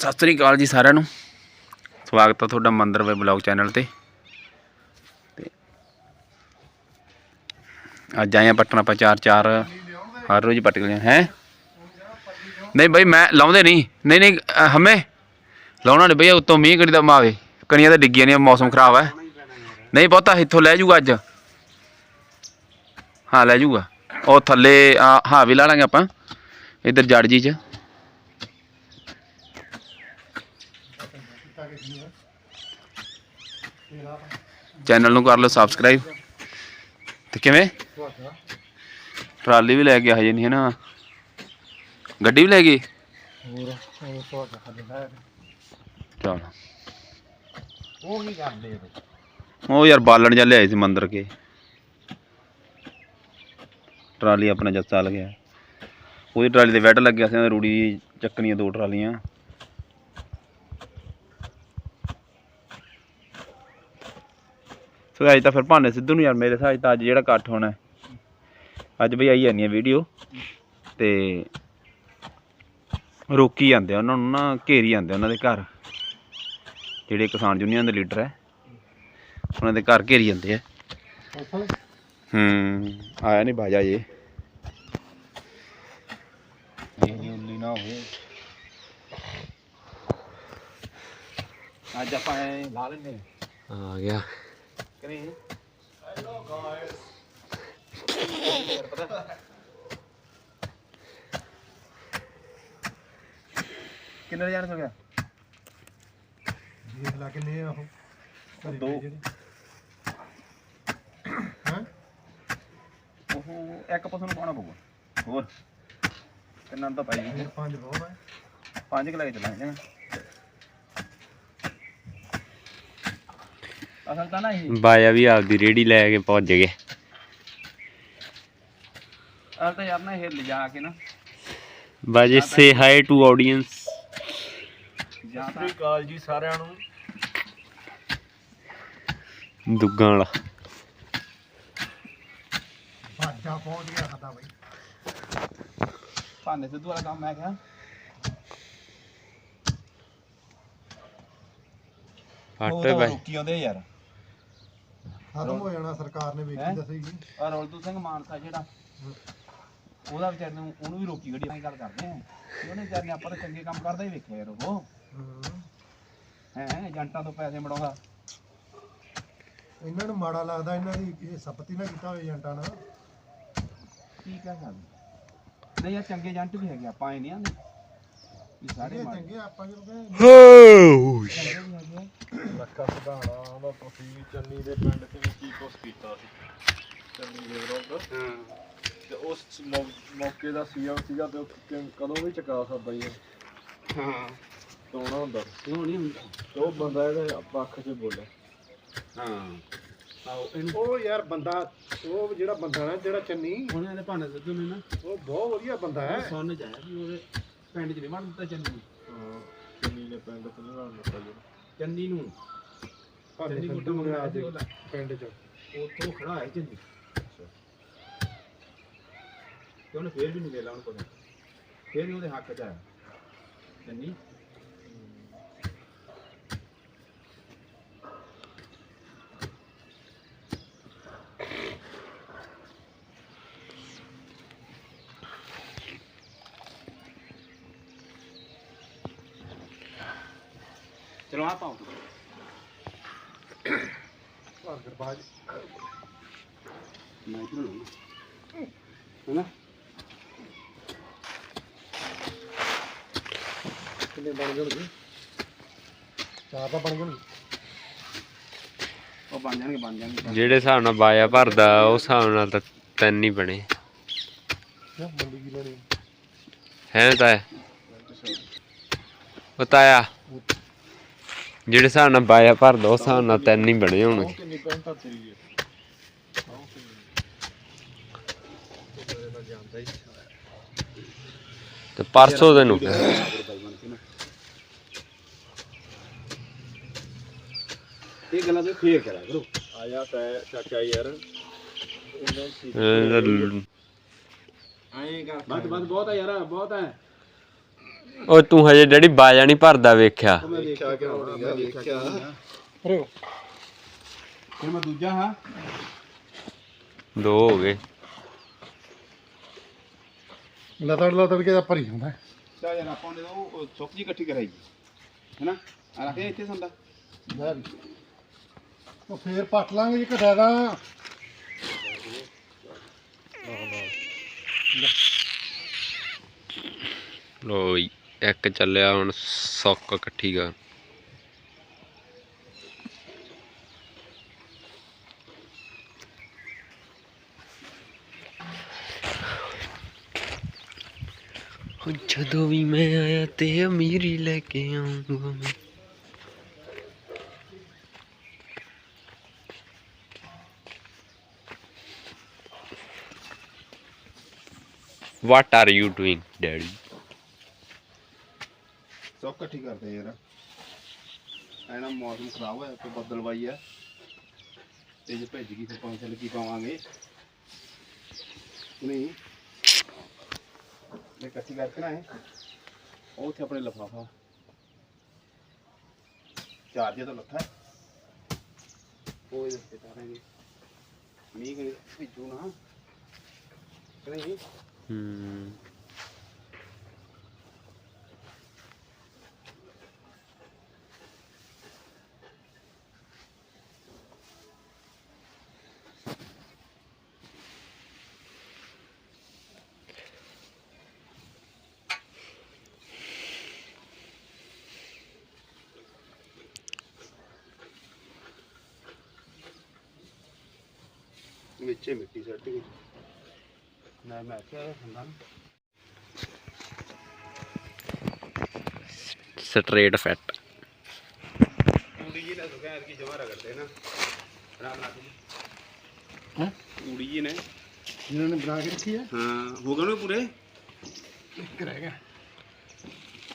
ਸਤਿ ਸ੍ਰੀ ਅਕਾਲ ਜੀ ਸਾਰਿਆਂ ਨੂੰ। ਸਵਾਗਤ ਹੈ ਤੁਹਾਡਾ ਮੰਦਰ ਵੇ ਬਲੌਗ ਚੈਨਲ ਤੇ। ਤੇ ਅੱਜ ਆਏ ਆ ਪੱਟਣ ਆਪਾਂ ਚਾਰ ਚਾਰ, ਹਰ ਰੋਜ਼ ਪਟ ਗਏ ਹੈ? ਨਹੀਂ ਬਈ ਮੈਂ ਲਾਉਂਦੇ ਨਹੀਂ। ਨਹੀਂ ਨਹੀਂ ਹਮੇ। ਲਾਉਣਾ ਨਹੀਂ ਬਈ, ਉੱਤੋਂ ਮੀਂਹ ਕਣੀ ਦਾ ਮਾਵੇ ਕਣੀਆਂ ਤਾਂ ਡਿੱਗੀਆਂ ਨੇ ਮੌਸਮ ਖਰਾਬ ਹੈ ਨਹੀਂ ਬਹੁਤਾ ਇੱਥੋਂ ਲੈ ਜੂਗਾ ਅੱਜ। ਹਾਂ, ਲੈ ਜੂਗਾ। ਉਹ ਥੱਲੇ ਹਾਂ, ਵੀ ਲਾ ਲਾਂਗੇ ਆਪਾਂ। ਇੱਧਰ ਜੜ ਜੀ ਚ। ਚੈਨਲ ਨੂੰ ਕਰ ਲਓ ਸਬਸਕ੍ਰਾਈਬ ਤੇ ਕਿਵੇਂ? ਟਰਾਲੀ ਵੀ ਲੈ ਗਿਆ ਹਜੇ ਨਹੀਂ ਹੈ ਨਾ। ਗੱਡੀ ਵੀ ਲੈ ਗਈ? ਹੋਰ ਉਹ ਤੁਹਾਡਾ ਖਾਲੀ ਹੈ ਚਲ। ਉਹ ਕੀ ਕਰਦੇ ਆ ਉਹ ਯਾਰ ਬਾਲਣ ਜਾਂ ਲਿਆਏ ਸੀ ਮੰਦਰ ਕੇ। ਟਰਾਲੀ ਆਪਣਾ ਜੱਸਾ ਲਗਿਆ ਉਹਦੀ ਟਰਾਲੀ ਤੇ ਵੈਟ ਲੱਗਿਆ ਸੀ ਰੂੜੀ ਚੱਕਣੀਆਂ ਦੋ ਟਰਾਲੀਆਂ। ਸੋ ਅੱਜ ਤਾਂ ਫਿਰ ਭਾਨੇ ਸਿੱਧੂ ਨੂੰ ਯਾਰ ਮੇਰੇ ਹਿਸਾਬ ਤਾਂ ਅੱਜ ਜਿਹੜਾ ਇਕੱਠ ਹੋਣਾ ਹੈ। ਅੱਜ ਬਈ ਆਈ ਜਾਂਦੀ ਹੈ ਵੀਡੀਓ ਤੇ ਰੋਕੀ ਜਾਂਦੇ ਆ ਉਹਨਾਂ ਨੂੰ ਨਾ ਘੇਰੀ ਜਾਂਦੇ ਆ ਉਹਨਾਂ ਦੇ ਘਰ। ਜਿਹੜੇ ਕਿਸਾਨ ਯੂਨੀਅਨ ਦੇ ਲੀਡਰ ਹੈ ਉਹਨਾਂ ਦੇ ਘਰ ਘੇਰੀ ਜਾਂਦੇ ਆ। ਹੂੰ ਆਇਆ ਨਹੀਂ ਬਾਜਾ ਜੇ ਇਹ ਨਾ ਹੋਵੇ। ਅੱਜ ਆਪਾਂ ਲਾ ਲੈਂਦੇ ਆ ਗਿਆ। ਕਿੰਨੇ ਜਾਣ ਹੋ ਗਿਆ ਦੇਖ ਲਾ ਕਿੰਨੇ ਆ ਉਹ। ਦੋ। ਹੈਂ? ਉਹ ਇੱਕ ਪਸੋਂ ਨੂੰ ਪਾਉਣਾ ਪਊਗਾ। ਹੋਰ? ਕਿੰਨਾ ਤਾਂ ਪਾਈ ਪੰਜ ਬਹੁਤ ਹੈ ਪੰਜ ਕਿ ਲੈ ਕੇ ਚੱਲਾਂਗੇ ਅਸਲ ਤਾਂ ਨਾ ਇਹ ਬਾਇਆ ਵੀ ਆਪਦੀ ਰੇੜੀ ਲੈ ਕੇ ਪਹੁੰਚ ਗਏ। ਅਸਲ ਤਾਂ ਯਾਰ ਨਾ ਇਹ ਲਿਜਾ ਕੇ ਨਾ। ਬਾਜੇ ਸੇ ਹਾਈ ਟੂ ਆਡੀਅנס ਜਾਂ ਤਾਂ ਅਕਾਲ ਜੀ ਸਾਰਿਆਂ ਨੂੰ। ਦੁੱਗਾਂ ਵਾਲਾ। ਬਾਜਾ ਪਹੁੰਚ ਗਿਆ ਸਾਡਾ ਬਈ। ਭਾਨੇ ਸਿੱਧੂ ਵਾਲਾ ਕੰਮ ਮੈਂ ਕਿਹਾ। ਫੱਟ ਬਾਈ। ਰੋਕੀ ਆਉਂਦੇ ਯਾਰ। ਖਤਮ ਹੋ ਜਾਣਾ ਸਰਕਾਰ ਨੇ? ਵੇਖੀ ਦੱਸੀ ਜੀ ਆ ਰੋਲਦੂ ਸਿੰਘ ਮਾਨਸਾ ਜਿਹੜਾ ਉਹਦਾ ਵਿਚਾਰ ਨੂੰ ਉਹਨੂੰ ਵੀ ਰੋਕੀ ਗੱਡੀ ਨਾਲ ਗੱਲ ਕਰਦੇ ਆ ਉਹਨੇ ਵਿਚਾਰ ਨੇ ਆਪਾਂ ਤਾਂ ਚੰਗੇ ਕੰਮ ਕਰਦਾ ਹੀ ਵੇਖਿਆ ਯਾਰ ਉਹ। ਹੂੰ। ਹੈ ਏਜੰਟਾਂ ਤੋਂ ਪੈਸੇ ਮੜਾਉਂਦਾ। ਇਹਨਾਂ ਨੂੰ ਮਾੜਾ ਲੱਗਦਾ ਇਹਨਾਂ ਦੀ ਇਹ ਸਪਤੀ ਨਾ ਕੀਤਾ ਹੋਇਆ ਏਜੰਟਾਂ ਨਾਲ। ਕੀ ਕਹਿ ਸਕਦੇ? ਨਹੀਂ ਯਾਰ ਚੰਗੇ ਏਜੰਟ ਵੀ ਹੈਗੇ ਆਪਾਂ ਐ ਨਹੀਂ ਆਂਦੇ। ਵੀ ਸਾਰੇ ਇਹ ਮਾੜੇ। ਚੰਗੇ ਆਪਾਂ ਜਦੋਂ ਕਹਿੰਦੇ ਆ। ਲੱਖਾ ਸੁਧਾਣਾ ਉਹਦਾ ਤੁਸੀਂ ਚੰਨੀ ਦੇ ਪਿੰਡ ਤੇ ਵੀ ਕੀ ਕੁਛ ਕੀਤਾ ਸੀ? ਚੰਨੀ ਦੇ ਵਿਰੁੱਧ? ਤੇ ਉਸ ਮੌ- ਮੌਕੇ ਦਾ ਸੀਐਮ ਸੀਗਾ ਤੇ ਉਹ ਕਿ- ਕਦੋਂ ਵੀ ਚੁਕਾ ਸਕਦਾ ਹੀ ਹਾਂ। ਤੋਣਾ ਹੁੰਦਾ ਉਹ ਨਹੀਂ ਹੁੰਦਾ? ਤੇ ਉਹ ਬੰਦਾ ਇਹਦੇ ਪੱਖ 'ਚ ਬੋਲਿਆ। ਹਾਂ। ਆਓ ਇਹਨੂੰ ਉਹ ਯਾਰ ਬੰਦਾ ਉਹ ਜਿਹੜਾ ਬੰਦਾ ਨਾ ਜਿਹੜਾ ਚੰਨੀ ਉਹਨੇ ਇਹਦੇ ਭਾਨੇ ਸਿੱਧੂ ਨੇ ਨਾ। ਉਹ ਬਹੁਤ ਵਧੀਆ ਬੰਦਾ ਹੈ। ਸੁਣ ਜਾਇਆ ਵੀ ਉਹਦੇ ਪਿੰਡ 'ਚ ਨਹੀਂ ਵੜ ਦਿੱਤਾ ਚੰਨੀ ਨੂੰ। ਹਾਂ ਚੰਨੀ ਨੇ ਪਿੰਡ ਤੋਂ ਨਹੀਂ ਵੜਨ ਦਿੱਤਾ ਜੀ। ਚੰਨੀ ਨੂੰ। ਚੰਨੀ ਨੇ ਸੀ ਆਪਦੇ ਉਹਦਾ। ਪਿੰਡ ਚ। ਉੱਥੋਂ ਖੜਾ ਹੈ ਚੰਨੀ। ਤੇ ਉਹਨੇ ਫੇਰ ਵੀ ਨਹੀਂ ਦੇ ਲਾ ਉਹਨੂੰ ਪਤਾ ਫੇਰ ਵੀ ਉਹਦੇ ਹੱਕ 'ਚ ਆਇਆ। ਚੰਨੀ ਚਲੋ ਆ ਪਾਓ ਭਾਰ ਗਰਬਾਜ ਮੈਂ ਇਧਰ ਹੈਨਾ? ਕਿੰਨੇ ਬਣ ਗਏ ਚਾਰ ਤਾਂ ਬਣ ਗਏ ਉਹ ਬਣ ਜਾਣਗੇ ਬਣ ਜਾਣਗੇ। ਜਿਹੜੇ ਹਿਸਾਬ ਨਾਲ ਬਾਇਆ ਭਰਦਾ ਉਸ ਹਿਸਾਬ ਨਾਲ ਤਾਂ ਤਿੰਨ ਹੀ ਬਣੇ। ਨਾ ਮੰਡੀ ਕੀ ਲੈਣੀ? ਹੈ ਤਾਂ ਬਤਾਇਆ ਜਿਹੜੇ ਹਿਸਾਬ ਨਾਲ ਬਾਇਆ ਭਰਦਾ ਉਸ ਹਿਸਾਬ ਨਾਲ ਤਿੰਨ ਹੀ ਬਣੇ ਹੋਣਗੇ। ਕਿੰਨੀ ਪੈਂਟਾ ਤੇਰੀ ਹੈ ਤੇ ਪਰਸੋਂ ਦੇ ਨੂੰ। ਇਹ ਗੱਲਾਂ ਤੇ ਫੇਰ ਕਰਿਆ ਕਰੋ। ਆਇਆ ਤੈ ਚਾਚਾ ਯਾਰ। ਇਹਨਾਂ ਸੀ ਅਹ ਐਂ ਕਰ ਬਸ ਬਸ ਬਹੁਤ ਹੈ ਯਾਰ ਬਹੁਤ ਹੈ। ਉਹ ਤੂੰ ਹਜੇ ਡੈਡੀ ਬਾਜਾ ਨਹੀਂ ਭਰਦਾ ਵੇਖਿਆ। ਮੈਂ ਵੇਖਿਆ ਕਿ ਹੋਣੀ ਫਿਰ ਮੈਂ ਦੂਜਾ ਹਾਂ। ਦੋ ਹੋ ਗਏ। ਲਤੜ ਲਤੜ ਕੇ ਤਾਂ ਭਰੀ ਹੁੰਦਾ ਚਾ ਯਾਰ ਆਪਾਂ ਨੇ ਉਹ ਸੁੱਕ ਜੀ ਇਕੱਠੀ ਕਰਾਈ ਹੈਨਾ? ਆ ਰੱਖੇ ਇੱਥੇ ਸੰਦਾ। ਉਹ ਫੇਰ ਪੱਟ ਲਾਂਗੇ ਜੀ ਲੋ ਇੱਕ ਚੱਲਿਆ ਹੁਣ ਸੁੱਕ ਇਕੱਠੀ ਕਰ ਉਹ ਜਦੋਂ ਵੀ ਮੈਂ ਆਇਆ ਤੇ ਅਮੀਰੀ ਲੈ ਕੇ ਆਉਂਗਾ ਮੈਂ। What are you doing daddy ਸੁੱਕ ਇਕੱਠੀ ਕਰਦੇ ਯਾਰ। ਐਨਾ ਮੌਸਮ ਖਰਾਬ ਹੋਇਆ ਤੇ ਬੱਦਲਵਾਈ ਆ। ਤੇ ਜੇ ਭੇਜ ਗਈ ਫਿਰ ਪੰਜ ਚੱਲ ਕੀ ਪਾਵਾਂਗੇ। ਨਹੀਂ। ਇਹ ਇਕੱਠੀ ਕਰਕੇ ਨਾ ਇਹ। ਉਹ ਉੱਥੇ ਆਪਣੇ ਲਫਾਫਾ। ਚਾਰ ਜੇ ਤਾਂ ਲੱਥਾ ਹੈ। ਉਹ ਇਹਦੇ ਤਾਰਾਂਗੇ ਮੀਂਹ ਕਰੇ ਭਿੱਜੂ ਨਾ। ਨਹੀਂ? ਹੂੰ। ਵਿੱਚੇ ਮਿੱਟੀ ਸੱਟ ਗਈ ਨਾ ਮੈਂ ਕਿਹਾ ਹੁੰਦਾ ਸਟ੍ਰੇਟ ਫਿੱਟ ਊੜੀ ਜੀ ਨੇ ਸੁਖਿਆ ਕੀ ਜਮਾ ਰਗੜਦੇ ਨਾ। ਰਾਮ ਨਾਲ ਹੈਂ? ਊੜੀ ਜੀ ਨੇ। ਜਿਨ੍ਹਾਂ ਨੇ ਬਣਾ ਕੇ ਰੱਖੀ ਹੈ ਹਾਂ ਹੋ ਗਏ ਨੇ ਪੂਰੇ? ਇੱਕ ਰਹਿ ਗਿਆ।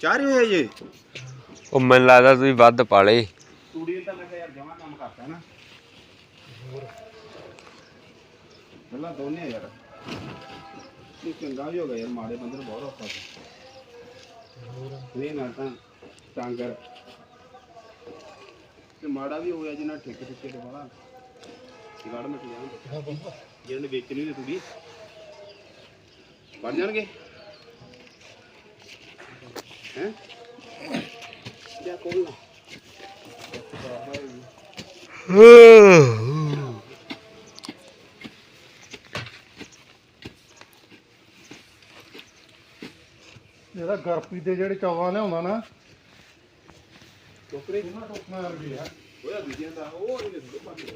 ਚਾਰ ਹੀ ਹੋਏ ਜੇ ਉਹ ਮੈਨੂੰ ਲੱਗਦਾ ਤੁਸੀਂ ਵੱਧ ਪਾਲੇ ਨੇ ਤਾਂ ਮੈਂ ਕਿਹਾ ਯਾਰ ਜਮਾ ਕੰਮ ਕਰਤਾ ਨਾ। ਬੱਲਾ ਦੋਨੇ ਯਾਰ। ਇਹ ਚੰਗਾ ਵੀ ਹੋ ਗਿਆ ਯਾਰ ਮਾੜੇ ਬੰਦੇ ਨੂੰ ਬਹੁਤ ਔਖਾ ਸੀ ਨਹੀਂ ਨਾ ਤਾਂ ਟਾਂਗਰ ਤੇ ਮਾੜਾ ਵੀ ਹੋਇਆ ਜਿੰਨਾ ਠੇਕੇ ਠੇਕੇ ਤੇ ਬੜਾ ਗੜ ਮਟ ਜਾਣ ਜਿਹਨਾਂ ਨੇ ਵੇਚਣੀ ਤੇ ਤੂੜੀ। ਬਣ ਜਾਣਗੇ। ਹੈ? ਕਿਆ ਕੋਈ ਨਾ ਜਿਹੜਾ ਗਰਪੀ ਦੇ ਜਿਹੜੇ ਚੌਲਾਂ ਲਿਆਉਂਦਾ ਨਾ। ਟੋਕਰੇ? ਉਹਨਾਂ ਟੋਕਣਾ ਵਰਗੇ ਆ। ਹੋਇਆ ਦੂਜਿਆਂ ਦਾ ਉਹ ਨਹੀਂ ਥੋੜੇ ਬਾਕੀ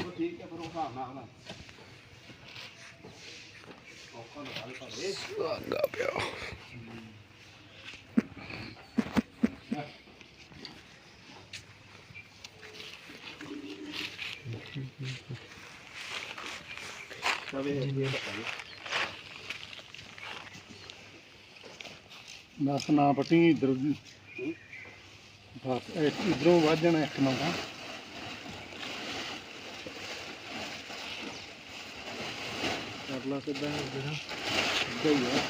ਉਹ ਠੀਕ ਹੈ ਪਰ ਉਹ ਹਿਸਾਬ ਨਾਲ ਨਾ ਔਖਾ ਨਾ ਹਾਲ ਕਰੇ ਆਗਾ ਪਿਆ ਸਵੇ ਬਸ ਨਾ ਪੱਟੀ ਇਧਰ ਬਸ ਇਧਰੋਂ ਵੱਧ ਜਾਣਾ ਇੱਕ ਨਾ ਤਾਂ ਕਰ ਲਾ ਸਿੱਧਾ। ਜਿਹੜਾ ਸਿੱਧਾ ਹੀ ਆ।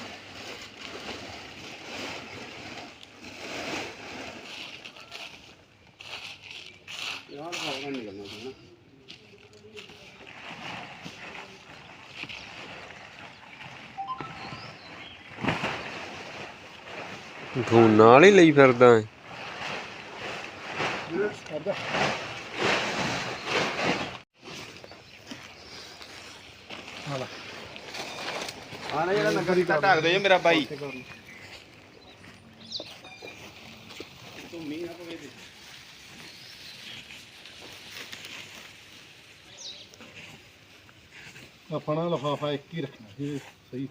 ਤੂੰ ਨਾਲ ਹੀ ਲਈ ਫਿਰਦਾ ਹੈ ਕਰਦਾ ਹਾਲਾ ਆ ਨਾ ਜਿਹੜਾ ਨਗਰ ਦਾ ਢੱਕ ਦੇ ਮੇਰਾ ਬਾਈ ਤੇ ਕਰ ਲਓ। ਤੂੰ ਮੀਂਹ ਨਾ ਪਵੇ ਤੇ ਆਪਣਾ ਲਫਾਫਾ ਇੱਕ ਹੀ ਰੱਖਣਾ ਜੀ ਸਹੀ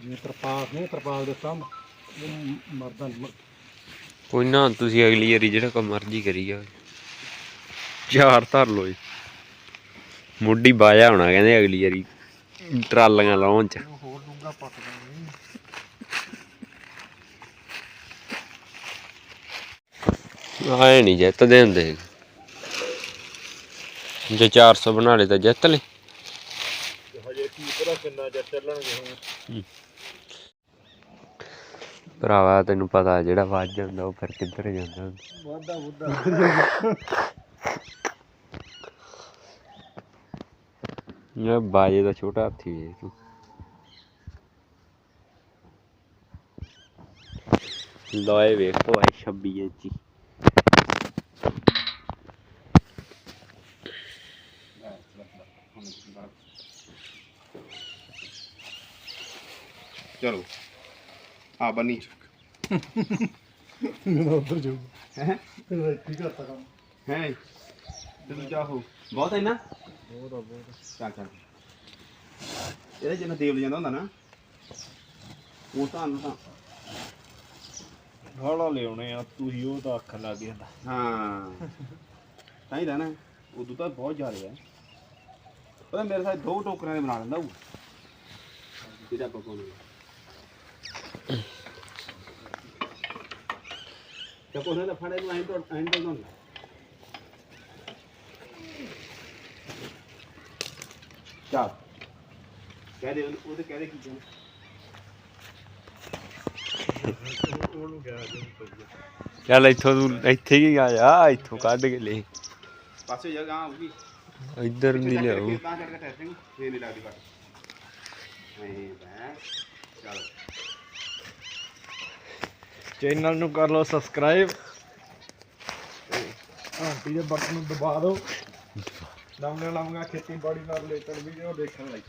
ਜਿਵੇਂ ਤਰਪਾਲ ਨਹੀਂ ਤਰਪਾਲ ਦੇ ਸਾਹਮ ਉਹ ਮਰਦਾ ਮਰ ਕੋਈ ਨਾ ਤੁਸੀਂ ਅਗਲੀ ਵਾਰੀ ਜਿਹੜਾ ਕੋ ਮਰਜ਼ੀ ਕਰੀ ਜਾ ਚਾਰ ਧਰ ਲੋ ਜੀ। ਮੁੱਢੀ ਬਾਜਾ ਹੋਣਾ ਕਹਿੰਦੇ ਅਗਲੀ ਵਾਰੀ ਟਰਾਲੀਆਂ ਲਾਉਣ ਚ। ਹੋਰ ਡੂੰਗਾ ਪੱਟ ਦਾਂਗੇ ਆਏ ਨਹੀਂ ਜਿੱਤਦੇ ਹੁੰਦੇ। ਜੇ 400 ਬਣਾ ਲਏ ਤਾਂ ਜਿੱਤ ਲਏ। ਹਜੇ ਕੀ ਪਤਾ ਕਿੰਨਾ ਚਿਰ ਚੱਲਣਗੇ ਹੁਣ। ਭਰਾਵਾ ਤੈਨੂੰ ਪਤਾ ਜਿਹੜਾ ਵੱਜ ਜਾਂਦਾ ਉਹ ਫਿਰ ਕਿੱਧਰ ਜਾਂਦਾ। ਵਾਦਾ ਵੁੱਦਾ ਇਹ ਬਾਜੇ ਦਾ ਛੋਟਾ ਹਾਥੀ ਹੈ ਤੂੰ। ਲੋਏ ਵੇਖੋ ਆਈ 26 ਇੰਚੀ। ਚਲੋ। ਆ ਬੰਨੀ। ਉਧਰ ਜਾਊ ਹੈ? ਇੱਥੇ ਕਰਤਾ ਕੰਮ ਹੈ? ਤੇ ਦੂਜਾ ਹੋ। ਬਹੁਤ ਹੈ ਨਾ ਬਹੁਤ ਆ ਬਹੁਤ ਚੱਲ ਚੱਲ। ਇਹਦੇ ਜਿੰਨਾ ਤੇਲ ਜਾਂਦਾ ਹੁੰਦਾ ਨਾ ਉਹ ਤਾਂ ਨੂੰ ਤਾਂ। ਹਾਲਾ ਲਿਆਉਣੇ ਆ ਤੁਸੀਂ ਉਹ ਤਾਂ ਅੱਖ ਲੱਗ ਜਾਂਦਾ। ਹਾਂ। ਤਾਂ ਹੀ ਰਹਿਣਾ ਉਦੋਂ ਤਾਂ ਬਹੁਤ ਜ਼ਿਆਦਾ ਹੈ ਪਤਾ ਮੇਰੇ ਸਾਥ ਦੋ ਟੋਕਰਿਆਂ ਦੇ ਬਣਾ ਲੈਂਦਾ ਉਹ। ਇਹਦਾ ਪਕਾਉਣਾ ਤੇ ਕੋਨੇ ਦਾ ਫੜੇ ਨੂੰ ਐਂ ਤੋਂ ਐਂ ਤੋਂ ਨਾ ਚੱਲ ਕਹਿ ਦੇ ਉਹਨੂੰ- ਉਹਦੇ ਕਹਿ ਦੇ ਕੀ ਕਹਿਣਾ ਉਹਨੂੰ ਕਿਹਾ ਜੀ ਚੱਲ ਇੱਥੋਂ ਤੂੰ ਇੱਥੇ ਹੀ ਆ ਜਾ ਇੱਥੋਂ ਕੱਢ ਕੇ ਲੈ ਪਾਸੇ ਜਗ੍ਹਾ ਆਉਗੀ ਇੱਧਰ ਨਹੀਂ ਲਿਆਉ ਤਾਂ ਕਰਕੇ ਟੈਸਟਿੰਗ ਫੇਰ ਨਹੀਂ ਲੱਗਦੀ ਕੱਟ ਐਂ ਬੈਸ ਚਲੋ ਚੈਨਲ ਨੂੰ ਕਰ ਲਓ ਸਬਸਕ੍ਰਾਈਬ। ਘੰਟੀ ਦੇ ਬਟਨ ਨੂੰ ਦਬਾ ਦਿਓ। ਨਵੀਆਂ ਨਵੀਆਂ ਖੇਤੀਬਾੜੀ ਨਾਲ ਰਿਲੇਟਡ ਵੀਡੀਓ ਦੇਖਣ ਲਈ।